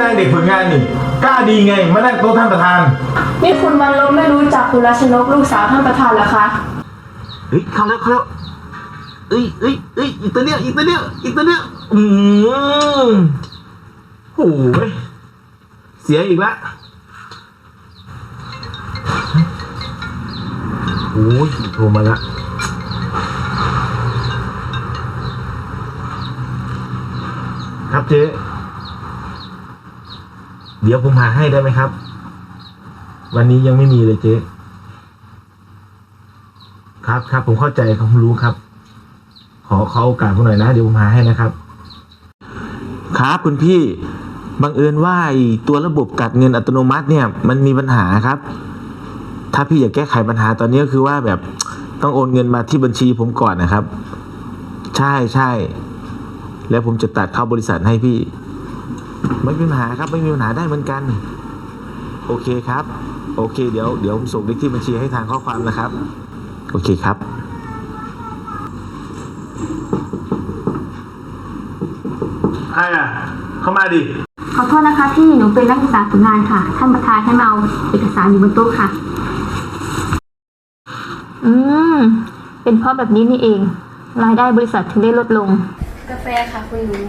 นางเด็กฝึกงานนี่กล้าดีไงมานั่งโต๊ะท่านประธาน นี่คุณวันลบไม่รู้จักคุณรัชนกลูกสาวท่านประธานเหรอคะเฮ้ยเข้าแล้วเข้าแล้วเอ้ยเอ้ยเอ้ยอีกตัวเนี้ยอีกตัวเนี้ยอีกตัวเนี้ยอืมโอ้ยเสียอีกแล้วโอ้ยโทรมาละครับเจ๊ เดี๋ยวผมหาให้ได้ไหมครับ วันนี้ยังไม่มีเลยเจ๊ครับครับผมเข้าใจครับผมรู้ครับ ขอขอโอกาสผมหน่อยนะ เดี๋ยวผมหาให้นะครับ ครับคุณพี่บังเอิญว่าตัวระบบกัดเงินอัตโนมัติเนี่ย มันมีปัญหาครับ ถ้าพี่อยากแก้ไขปัญหาตอนนี้ก็คือว่าแบบต้องโอนเงินมาที่บัญชีผมก่อนนะครับ ใช่ใช่แล้วผมจะตัดเข้าบริษัทให้พี่ ไม่มีปัญหาครับไม่มีปัญหาได้เหมือนกัน โอเคครับ โอเค เดี๋ยวเดี๋ยวผมส่งเลขที่บัญชีให้ทางข้อความนะครับ โอเคครับใครอะ เข้ามาดิ ขอโทษนะคะพี่หนูเป็นนักศึกษาฝึกงานค่ะ ท่านประธานให้มาเอาเอกสารอยู่บนโต๊ะค่ะ อืม เป็นเพราะแบบนี้นี่เอง รายได้บริษัทถึงได้ลดลง กาแฟค่ะคุณรู้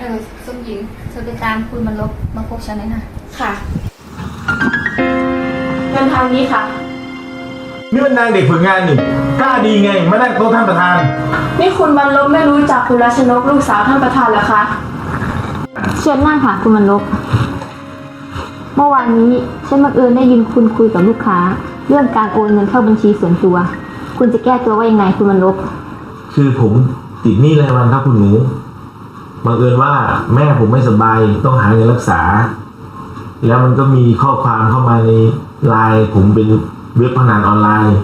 เออส้มหญิงเธอไปตามคุณมาลบมาพบฉันหน่อยนะ ค่ะเดินทางนี้ค่ะ นี่มันนางเด็กฝึกงานนี่กล้าดีไงมานั่งโต๊ะท่านประธาน นี่คุณวันลบไม่รู้จักคุณรัชนกลูกสาวท่านประธานเหรอคะ เชิญนั่งค่ะคุณมันลบเมื่อวานนี้ฉันบังเอิญได้ยินคุณคุยกับลูกค้า เรื่องการโอนเงินเข้าบัญชีส่วนตัว คุณจะแก้ตัวว่ายังไงคุณมันลบ คือผมติดหนี้รายวันครับคุณหนู บังเอิญว่าแม่ผมไม่สบายต้องหาเงินรักษา แล้วมันก็มีข้อความเข้ามาในไลน์ผมเป็นเว็บพนันออนไลน์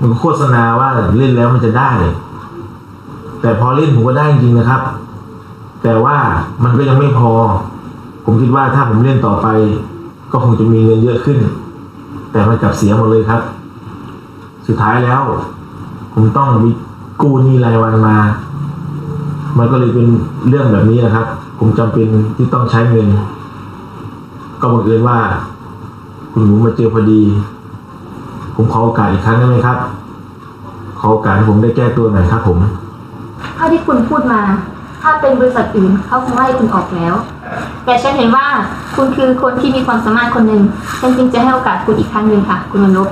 มันโฆษณาว่าเล่นแล้วมันจะได้ แต่พอเล่นผมก็ได้จริงนะครับ แต่ว่ามันก็ยังไม่พอ ผมคิดว่าถ้าผมเล่นต่อไป ก็คงจะมีเงินเยอะขึ้น แต่มันกลับเสียหมดเลยครับ สุดท้ายแล้ว ผมต้องกู้หนี้รายวันมา มันก็เลยเป็นเรื่องแบบนี้นะครับ ผมจำเป็นที่ต้องใช้เงิน ก็บังเอิญว่า คุณหนูมาเจอพอดี ผมขอโอกาสอีกครั้งได้ไหมครับ ขอโอกาสผมได้แก้ตัวหน่อยครับ ผมเท่าที่คุณพูดมา ถ้าเป็นบริษัทอื่นเขาคงไล่คุณออกแล้ว แต่ฉันเห็นว่าคุณคือคนที่มีความสามารถคนหนึ่งฉันจึงจะให้โอกาสคุณอีกครั้งหนึ่งค่ะ คุณมนลบ